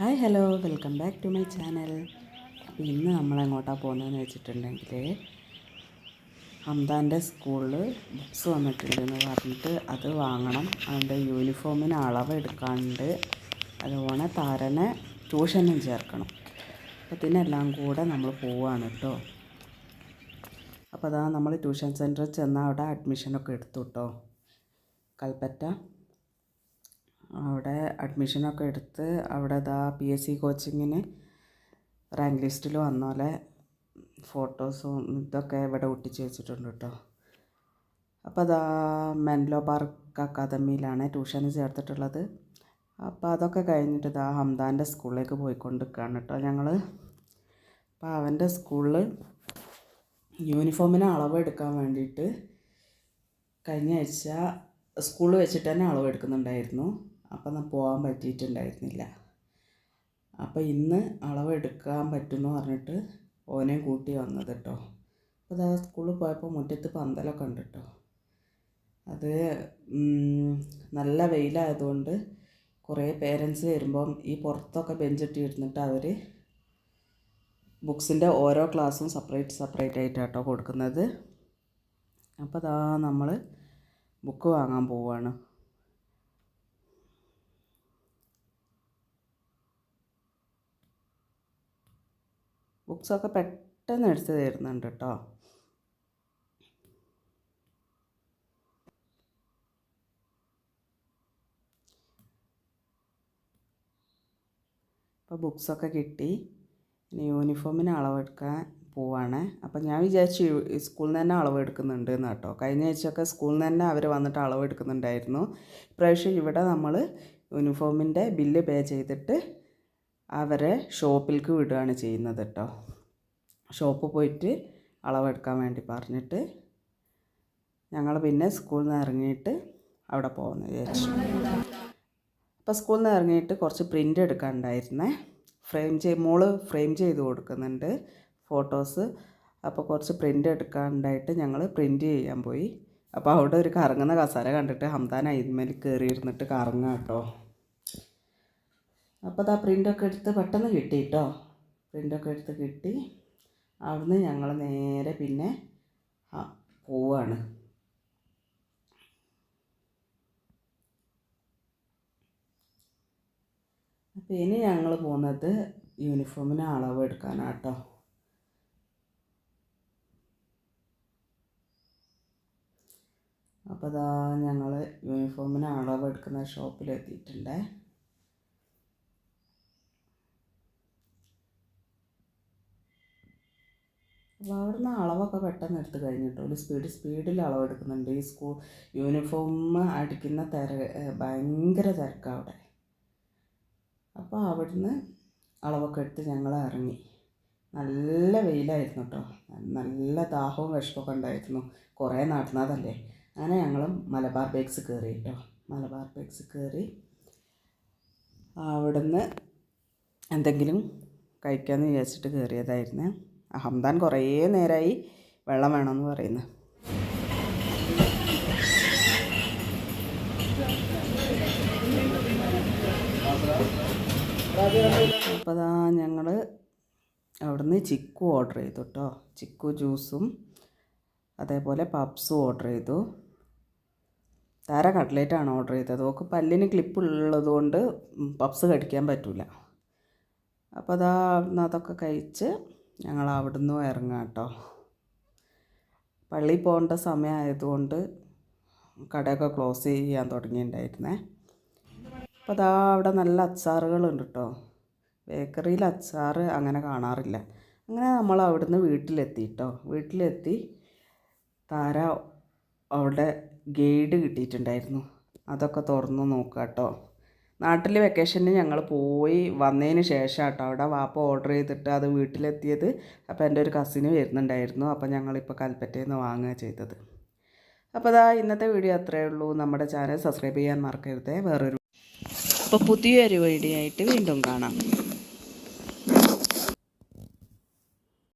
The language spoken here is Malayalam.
Hi hello. Welcome back to my channel. ഇന്ന് നമ്മൾ എങ്ങോട്ടാണ് പോകുന്നതെന്ന് വെച്ചിട്ടുണ്ടെങ്കിൽ ഹംദാന്റെ സ്കൂളിൽ ബുക്സ് വന്നിട്ടുണ്ടെന്ന് പറഞ്ഞിട്ട് അത് വാങ്ങണം. അവന്റെ യൂണിഫോമിന് അളവ് എടുക്കാണ്ട് അതുപോലെ താരനെ ട്യൂഷനും ചേർക്കണം. അപ്പോൾ ഇതിനെല്ലാം കൂടെ നമ്മൾ പോവുകയാണ് കേട്ടോ. അപ്പോൾ അതാ നമ്മൾ ട്യൂഷൻ സെന്ററിൽ ചെന്നാൽ അവിടെ അഡ്മിഷനൊക്കെ എടുത്തു കേട്ടോ. കൽപ്പറ്റ അവിടെ അഡ്മിഷനൊക്കെ എടുത്ത് അവിടെ ഇതാ പി എസ് സി കോച്ചിങ്ങിന് റാങ്ക് ലിസ്റ്റിൽ വന്ന പോലെ ഫോട്ടോസും ഇതൊക്കെ ഇവിടെ ഒട്ടിച്ച് വെച്ചിട്ടുണ്ട് കേട്ടോ. അപ്പോൾ അതാ മെൻലോ പാർക്ക് അക്കാദമിയിലാണ് ട്യൂഷന് ചേർത്തിട്ടുള്ളത്. അപ്പോൾ അതൊക്കെ കഴിഞ്ഞിട്ട് ഇതാ ഹംദാന്റെ സ്കൂളിലേക്ക് പോയിക്കൊണ്ടിരിക്കുകയാണ് കേട്ടോ ഞങ്ങൾ അപ്പോൾ അവന്റെ സ്കൂളിൽ യൂണിഫോമിന് അളവ് എടുക്കാൻ വേണ്ടിയിട്ട് കഴിഞ്ഞ ആഴ്ച സ്കൂളിൽ വെച്ചിട്ട് തന്നെ അളവ് എടുക്കുന്നുണ്ടായിരുന്നു. അപ്പം പോകാൻ പറ്റിയിട്ടുണ്ടായിരുന്നില്ല. അപ്പോൾ ഇന്ന് അളവ് എടുക്കാൻ പറ്റുമെന്ന് പറഞ്ഞിട്ട് ഓനെ കൂട്ടി വന്നത് കേട്ടോ അപ്പോൾ അതാ സ്കൂളിൽ പോയപ്പോൾ മുറ്റത്ത് പന്തലൊക്കെ ഉണ്ട് കേട്ടോ അത് നല്ല വെയിലായതുകൊണ്ട് കുറേ പേരൻസ് വരുമ്പം ഈ പുറത്തൊക്കെ ബെഞ്ചിട്ട് ഇരുന്നിട്ട് അവർ ബുക്സിന്റെ ഓരോ ക്ലാസ്സും സെപ്പറേറ്റ് സെപ്പറേറ്റ് ആയിട്ടാണ് കേട്ടോ കൊടുക്കുന്നത്. അപ്പോൾ അതാ നമ്മൾ ബുക്ക് വാങ്ങാൻ പോവുകയാണ് ബുക്സൊക്കെ പെട്ടെന്ന് എടുത്ത് തരുന്നുണ്ട് കേട്ടോ. അപ്പോൾ ബുക്സൊക്കെ കിട്ടി. ഇനി യൂണിഫോമിന് അളവെടുക്കാൻ പോവാണ്. അപ്പം ഞാൻ വിചാരിച്ചു സ്കൂളിൽ നിന്ന് തന്നെ അളവെടുക്കുന്നുണ്ട് എന്ന് കേട്ടോ. കഴിഞ്ഞ ആഴ്ചയൊക്കെ സ്കൂളിൽ നിന്ന് തന്നെ അവർ വന്നിട്ട് അളവെടുക്കുന്നുണ്ടായിരുന്നു. ഇപ്രാവശ്യം ഇവിടെ നമ്മൾ യൂണിഫോമിന്റെ ബില്ല് പേ ചെയ്തിട്ട് അവരെ ഷോപ്പിലേക്ക് വിടുകയാണ് ചെയ്യുന്നത് കേട്ടോ. ഷോപ്പ് പോയിട്ട് അളവെടുക്കാൻ വേണ്ടി പറഞ്ഞിട്ട് ഞങ്ങൾ പിന്നെ സ്കൂളിൽ നിന്ന് ഇറങ്ങിയിട്ട് അവിടെ പോകുന്നു വിചാരിച്ചു. അപ്പോൾ സ്കൂളിൽ നിന്ന് ഇറങ്ങിയിട്ട് കുറച്ച് പ്രിന്റ് എടുക്കാനുണ്ടായിരുന്നേ. ഫ്രെയിം ചെയ് മോൾ ഫ്രെയിം ചെയ്ത് കൊടുക്കുന്നുണ്ട് ഫോട്ടോസ്. അപ്പോൾ കുറച്ച് പ്രിന്റ് എടുക്കാനുണ്ടായിട്ട് ഞങ്ങൾ പ്രിന്റ് ചെയ്യാൻ പോയി. അപ്പോൾ അവിടെ ഒരു കറങ്ങുന്ന കസാര കണ്ടിട്ട് ഹംദാൻ അതിന്മേൽ കയറി ഇരുന്നിട്ട് കറങ്ങാം കേട്ടോ. അപ്പോൾ അതാ പ്രിന്റൊക്കെ എടുത്ത് പെട്ടെന്ന് കിട്ടി കേട്ടോ പ്രിന്റൊക്കെ എടുത്ത് കിട്ടി. അവിടുന്ന് ഞങ്ങൾ നേരെ പിന്നെ പോവാണ്. അപ്പോൾ ഇനി ഞങ്ങൾ പോകുന്നത് യൂണിഫോമിന് അളവ് എടുക്കാനാട്ടോ അപ്പോൾ അതാ ഞങ്ങൾ യൂണിഫോമിന് അളവ് എടുക്കുന്ന ഷോപ്പിലെത്തിയിട്ടുണ്ടേ. അപ്പോൾ അവിടുന്ന് അളവൊക്കെ പെട്ടെന്ന് എടുത്ത് കഴിഞ്ഞിട്ട്? ഒരു സ്പീഡ് സ്പീഡിൽ അളവ് എടുക്കുന്നുണ്ട് ഈ സ്കൂൾ യൂണിഫോം അടിക്കുന്ന തിര ഭയങ്കര തിരക്കാണ് അവിടെ. അപ്പോൾ അവിടുന്ന് അളവൊക്കെ എടുത്ത് ഞങ്ങൾ ഇറങ്ങി. നല്ല വെയിലായിരുന്നു കേട്ടോ. നല്ല ദാഹവും വിഷമൊക്കെ ഉണ്ടായിരുന്നു. കുറേ നടന്നതല്ലേ? അങ്ങനെ ഞങ്ങൾ മലബാർ ബേക്സ് കയറി കേട്ടോ. മലബാർ ബേക്സ് കയറി അവിടുന്ന് എന്തെങ്കിലും കഴിക്കാമെന്ന് വിചാരിച്ചിട്ട് കയറിയതായിരുന്നു. ഹംദാൻ കുറേ നേരമായി വെള്ളം വേണമെന്ന് പറയുന്നു. അപ്പോൾ അതാ ഞങ്ങൾ അവിടുന്ന് ചിക്കു ഓർഡർ ചെയ്തു കേട്ടോ ചിക്കു ജ്യൂസും അതേപോലെ പപ്സും ഓർഡർ ചെയ്തു. താര കട്ട്ലേറ്റാണ് ഓർഡർ ചെയ്തത്. ഓക്ക് പല്ലിന് ക്ലിപ്പ് ഉള്ളതുകൊണ്ട് പപ്സ് കടിക്കാൻ പറ്റില്ല അപ്പോൾ അതാ അതൊക്കെ കഴിച്ച് ഞങ്ങൾ അവിടുന്ന് ഇറങ്ങാം കേട്ടോ. പള്ളിയിൽ പോകേണ്ട സമയമായതുകൊണ്ട് കടയൊക്കെ ക്ലോസ് ചെയ്യാൻ തുടങ്ങിയിട്ടുണ്ടായിരുന്നേ. അപ്പോൾ അതാ അവിടെ നല്ല അച്ചാറുകളുണ്ട് കേട്ടോ. ബേക്കറിയിൽ അച്ചാർ അങ്ങനെ കാണാറില്ല. അങ്ങനെ നമ്മൾ അവിടുന്ന് വീട്ടിലെത്തി കേട്ടോ. വീട്ടിലെത്തി താര അവിടെ ഗൈഡ് കിട്ടിയിട്ടുണ്ടായിരുന്നു. അതൊക്കെ തുറന്ന് നോക്കാം കേട്ടോ. നാട്ടിൽ വെക്കേഷന് ഞങ്ങൾ പോയി വന്നതിന് ശേഷം കേട്ടോ അവിടെ വാപ്പ ഓർഡർ ചെയ്തിട്ട് അത് വീട്ടിലെത്തിയത് അപ്പോൾ എന്റെ ഒരു കസിന് വരുന്നുണ്ടായിരുന്നു. അപ്പോൾ ഞങ്ങളിപ്പോൾ കൽപ്പറ്റയിൽ നിന്ന് വാങ്ങുക ചെയ്തത്. അപ്പോൾ അതാ ഇന്നത്തെ വീഡിയോ അത്രയേ ഉള്ളൂ. നമ്മുടെ ചാനൽ സബ്സ്ക്രൈബ് ചെയ്യാൻ മറക്കരുത്. വേറൊരു അപ്പോൾ പുതിയൊരു വീഡിയോ ആയിട്ട് വീണ്ടും കാണാം.